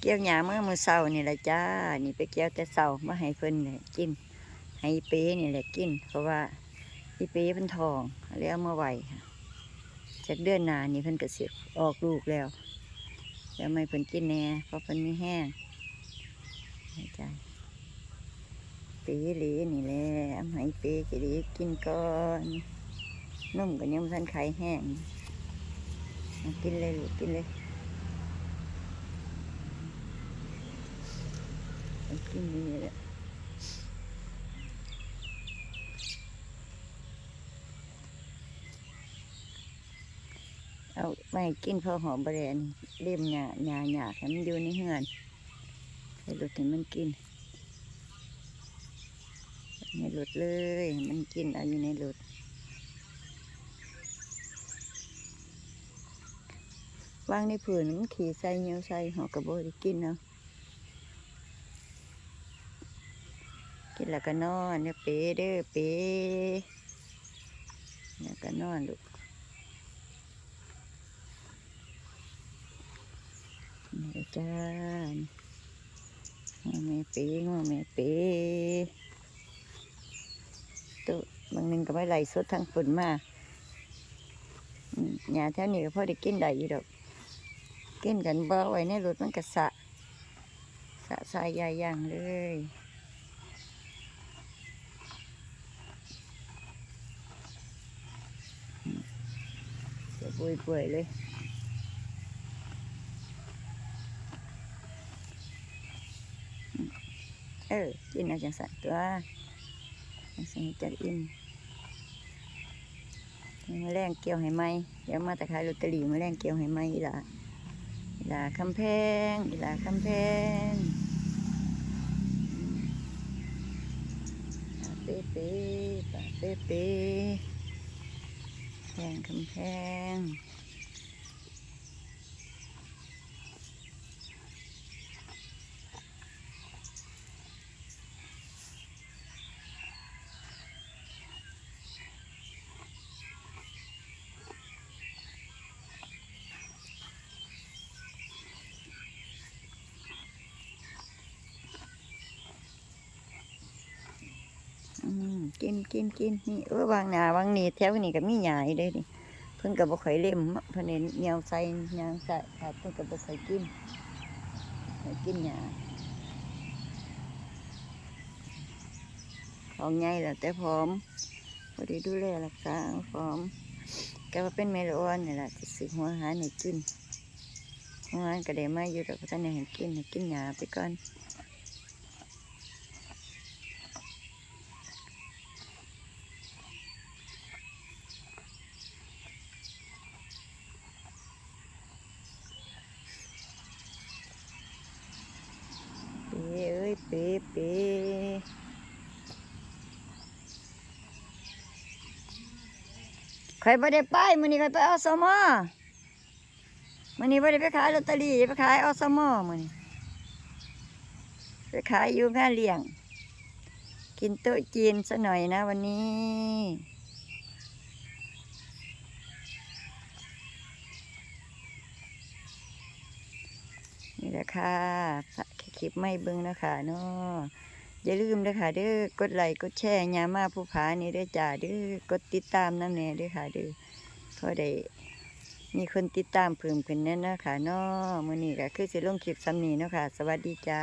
เกี่ยวหญ้าเมื่อมือเช้านี่แหละจ้า นี่ไปเกี่ยวแต่เช้ามาให้เพิ่นเนี่ยกิน ให้อีเป้นี่แหละกิน เพราะว่าอีเป้เพิ่นทองแล้วเอามาไว้ค่ะจากเดือนนานี่เพิ่นก็สิออกลูกแล้วแล้วไม่เพิ่นกินแหน่เพราะเพิ่นมีแห้งให้จ้าเป้เหลีนี่แหละเอาให้ป้กินกินก่อนนุ่มก็ยังบ่ทันไข่แห้งกินเลยลูกกินเลย กินนี่แหละเอาไม่กินพอหอมบะแรนเล่มหยาหยาหยาให้มันอยู่ในเฮือนให้รถให้มันกินในรถเลย มันกินเอาอยู่ในรถวางในผืนมันขี่ใส่เหนียวใส่หอกระโบได้กินเนาะ กินแล้วก็นอนเนี่ยเป๋เด้อเป๋แล้วก็นอนลูกนี่จ้างัวแม่เป๋งัวแม่เป๋ตัวบางนึงก็ไม่ไหลสดทางฝนมาอืมหญ้าแถวนี้ก็พอได้กินได้อยู่ดอก กินกันบ่ไว้ในรถมันก็สะสะสายใหญ่ย่างเลย ป่วยๆเลยเออกินเอาจังสันตัวจังสันจะอิ่มมาแรงเกี่ยวให้ไหมเดี๋ยวมาตะขายลอตเตอรี่มาแรงเกี่ยวให้ไหมอีหล่ะอีหล่าคำแพงอีหล่าคำแพงปาเป๊ะเป๊ะปาเป๊ะเป๊ะ พงคำแพงอืม กินกินกินนี่เออวางหนาวางนี่แถวนี้ก็มีหยายเด้นี่เพิ่นก็บ่ค่อยเล่มเพิ่นเห็นเหนียวใส่ยางใส่ครับเพิ่นก็บ่ค่อยกินให้กินหยาของใหญ่แล้วแต่พร้อมพอดีดูแลรักษาพร้อมก็ว่าเป็นเมลอนนี่แหละที่ซื้อหัวหาให้กินหัวอาหารก็ได้มาอยู่ดอกก็ท่านได้ให้กินให้กินหยาไปก่อน เป๋ เอ้ยเป๋เปใครไม่ได้ไปมื้อนี้ใครไปอสมอมื้อนี้ไม่ได้ไปขายลอตเตอรี่ไปขายอสมอมื้อนี้ไปขายอยู่งานเลี้ยง กินโต๊ะจีนซะหน่อยนะวันนี้นี่แหละค่ะ คลิปไม่เบิ้งนะคะเนาะอย่าลืมนะคะเด้อกดไลค์กดแชร์ยามาผู้ผานี่ได้จ้าเด้อกดติดตามน้ำแน่เด้อค่ะเด้อเพอได้มีคนติดตามเพิ่มขึ้นแน่นะคะเนาะมื้อนี้ก็คือสิลงคลิปซ้ำนี้เนาะค่ะ สวัสดีจ้า